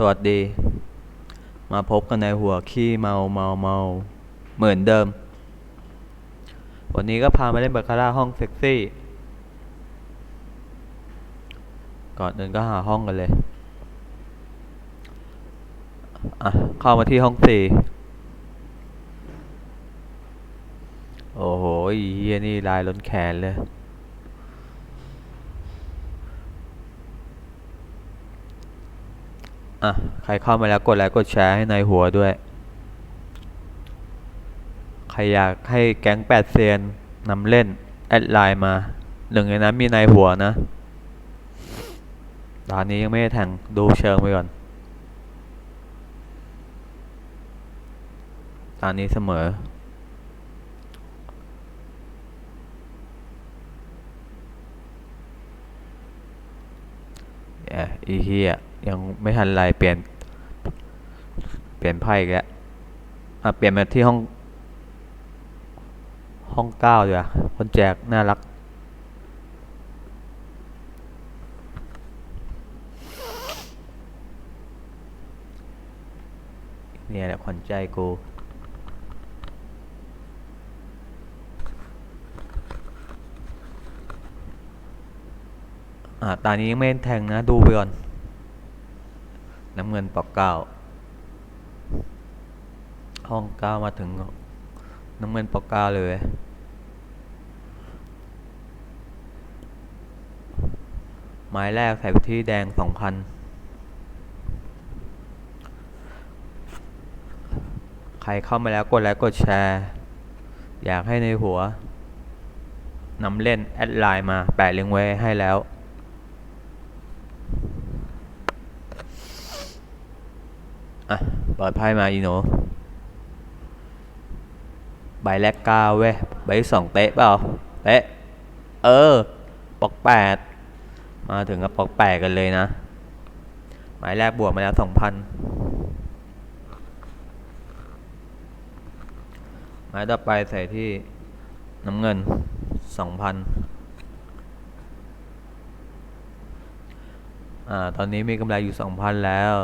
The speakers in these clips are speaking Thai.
สวัสดี มาพบกันในหัวขี้เมาเมาเมาเหมือนเดิม วันนี้ก็พามาเล่นบาคาร่าห้องเซ็กซี่ ก่อนอื่นก็หาห้องกันเลยอะเข้ามาที่ห้องสี่โอ้โหเฮียนี่ลายล้นแขนเลย อะ ใครเข้ามาแล้วกดไลค์กดแชร์ให้ในายหัวด้วย ใครอยากให้แก๊งแปดเซียนนำเล่น แอดไลน์มา หนึ่งในนั้นมีนายหัวนะตอนนี้ยังไม่ได้แข่งดูเชิงไปก่อนตอนนี้เสมอแอะอีเฮีย ยังไม่ทันไรเปลี่ยน เปลี่ยนไพ่อีกแล้วอะเปลี่ยนมาที่ห้อง ห้องเก้าดีกว่าคนแจกน่ารัก เนี่ยแหละขวัญใจกูอ่าตอนนี้ยังไม่แทงนะ ดูไปก่อน น้ำเงินปอกเก้าห้องเก้ามาถึงน้ำเงินปอกเก้าเลยไม้แรกใส่ไปที่แดงสองพันใครเข้ามาแล้วกดไลค์กดแชร์ อยากให้ในหัวนำเล่น แอดไลน์มาแปะลิงก์ไว้ให้แล้ว อะเปิดไพ่มาอีโหนใบแรกเก้าเว้ยใบที่สองเตะเปล่าเตะเออปอกแปดมาถึงกับปอกแปดกันเลยนะหมายแรกบวกมาแล้วสองพันหมายต่อไปใส่ที่น้ำเงินสองพันอ่าตอนนี้มีกำไรอยู่สองพันแล้ว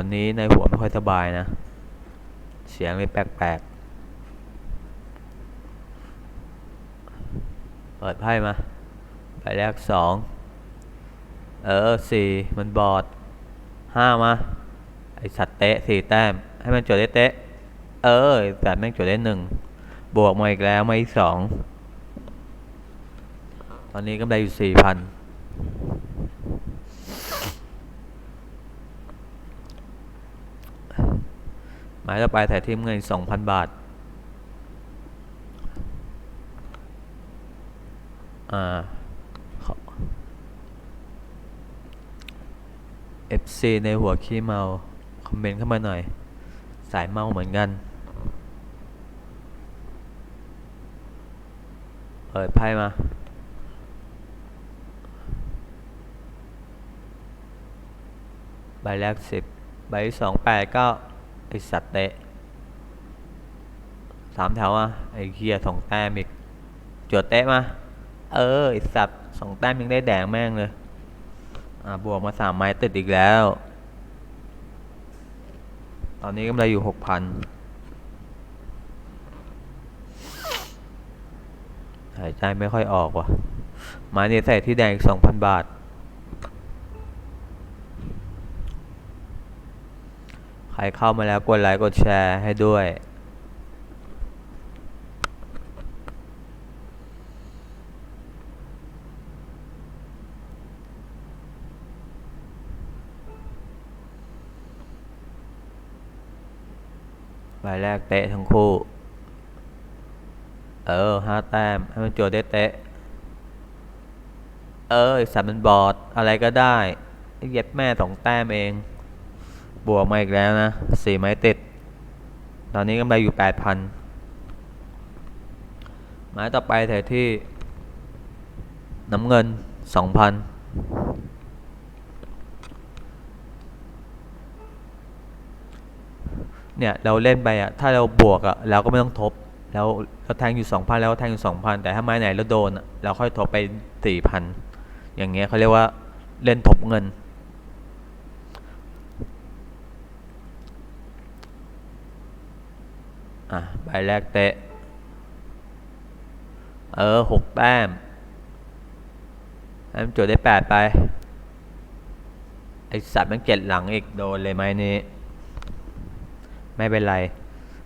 วันนี้ในหัวไม่ค่อยสบายนะ เสียงเลยแปลกๆ เปิดไพ่มาใบแรกสองเออสี่มันบอดห้ามา ไอสัตว์เตะสี่แต้ม ให้มันจดได้เตะ เออสัตว์แม่งจดได้หนึ่งบวกมาอีกแล้วมาอีกสอง ตอนนี้กำไรอยู่สี่พัน หมายต่อไปถ่ายทีมเงินสองพันบาทอ่าขอ FC ในหัวขี้เมา คอมเมนต์เข้ามาหน่อย สายเมาเหมือนกัน เปิดไพ่มาใบแรกสิบใบสองแปดก็ ไอสัตว์เตะสามแถวอะไอเคียสองแต้มอีกจวดเตะมาเออไอสัตว์สองแต้มยังได้แดงแม่งเลยอ่าบวกมาสามไม้ติดอีกแล้ว ตอนนี้กำไรอยู่หกพันหายใจไม่ค่อยออกว่ะไม้นี้ใส่ที่แดงอีกสองพันบาท ใครเข้ามาแล้วกดไลค์กดแชร์ให้ด้วย ใบแรกเตะทั้งคู่ เออห้าแต้ม ให้มันจทย์ได้เตะ เออสัตว์มันบอดอะไรก็ได้ เย็ดแม่สองแต้มเอง บวกมาอีกแล้วนะสี่ไม้ติด ตอนนี้กำไรอยู่แปดพันไม้ต่อไปแถวที่ น้ำเงินสองพันเนี่ยเราเล่นไปอะถ้าเราบวกอะเราก็ไม่ต้องทบ แล้วเราแทงอยู่สองพันแล้วแทงอยู่สองพันแต่ถ้าไม้ไหนเราโดนเราค่อยทบไปสี่พันอย่างเงี้ยเขาเรียกว่าเล่นทบเงิน อะใบแรกเตะ เออหกแต้มให้มันจดได้แปดไป ไอสัตว์มันเจ็ดหลังอีกโดนเลยไหมนี้ ไม่เป็นไร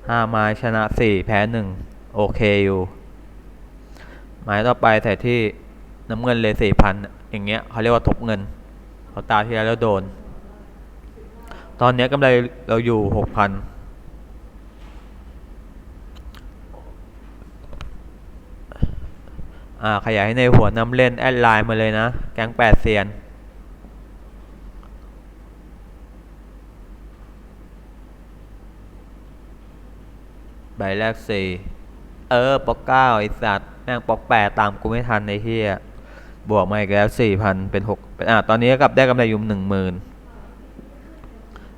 ห้าไม้ชนะสี่แพ้หนึ่งโอเคอยู่ไม้ต่อไปใส่ที่น้ำเงินเลยสี่พันอย่างเงี้ยเขาเรียกว่าทบเงินเขาตาที่แล้วแล้วโดน ตอนเนี้ยกำไรเราอยู่หกพัน อ่าขยายให้ในหัวนำเล่นแอดไลน์มาเลยนะ แก๊งแปดเซียนใบแรกสี่เออปอกเก้าไอสัตว์แม่งปอกแปดตามกูไม่ทันในเที่บวกมาอีกแล้วสี่พันเป็นหกเป็นอะตอนนี้กลับได้กำไรยุ่หนึ่งหมื่น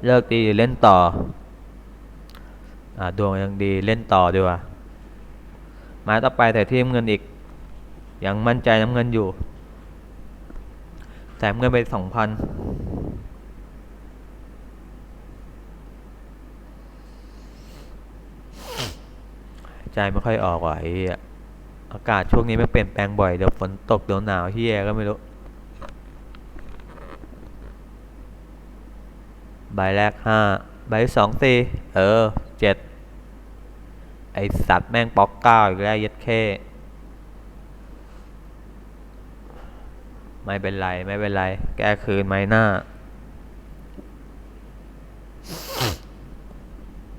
เลิกดีเล่นต่อ อ่าดวงยังดีเล่นต่อดีกว่าหมายต่อไปแต่ที่เงินอีก ยังมั่นใจน้ำเงินอยู่ แถมเงินไปสองพันใจไม่ค่อยออกว่ะไอ้เหี้ยอากาศช่วงนี้ไม่เปลี่ยนแปลงบ่อย เดี๋ยวฝนตกเดี๋ยวหนาวเฮียก็ไม่รู้ ใบแรกห้าใบสองสี่เออเจ็ดไอสัตว์แม่งป๊อกเก้าอีกแล้วย็ดเข้ ไม่เป็นไร ไม่เป็นไร แก้คืนไหมหน้า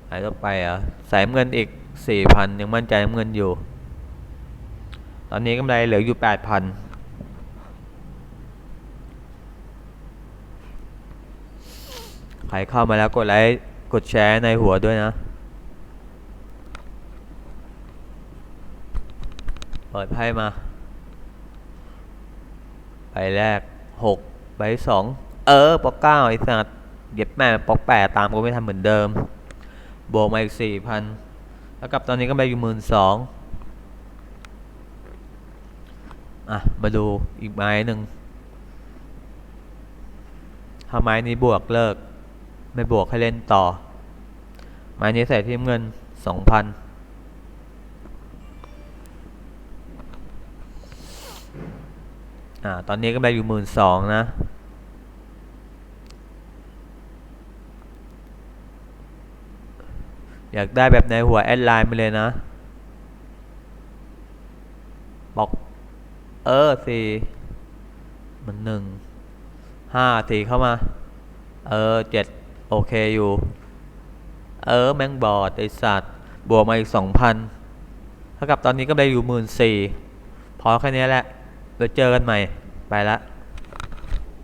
ไหนต่อไปอะใส่เงินอีกสี่พันยังมั่นใจน้ำเงินอยู่ ตอนนี้กำไรเหลืออยู่แปดพันใครเข้ามาแล้วกดไลค์กดแชร์ในหัวด้วยนะ เปิดไพ่มา ใบแรกหกใบสองเออปอกเก้าไอ้สัตว์เย็บแม่ปอกแปดตามกูไม่ทำเหมือนเดิมบวกมาอีกสี่พันแล้วกับตอนนี้ก็ไปอยู่หมื่นสองอะ มาดูอีกไม้หนึ่งถ้าไม้นี้บวกเลิก ไม่บวกให้เล่นต่อ ไม้นี้ใส่ที่เงินสองพัน อ่าตอนนี้ก็ไปอยู่หมื่นสองนะอยากได้แบบในหัวแอดไลน์ไปเลยนะ บอก เออสี่มันหนึ่งห้าสี่เข้ามา เออเจ็ดโอเคอยู่ เออ แมงบอดไอสัตว์ บวกมาอีกสองพันเท่ากับตอนนี้ก็ได้อยู่หมื่นสี่พอแค่นี้แหละ เราเจอกันใหม่ ไปละ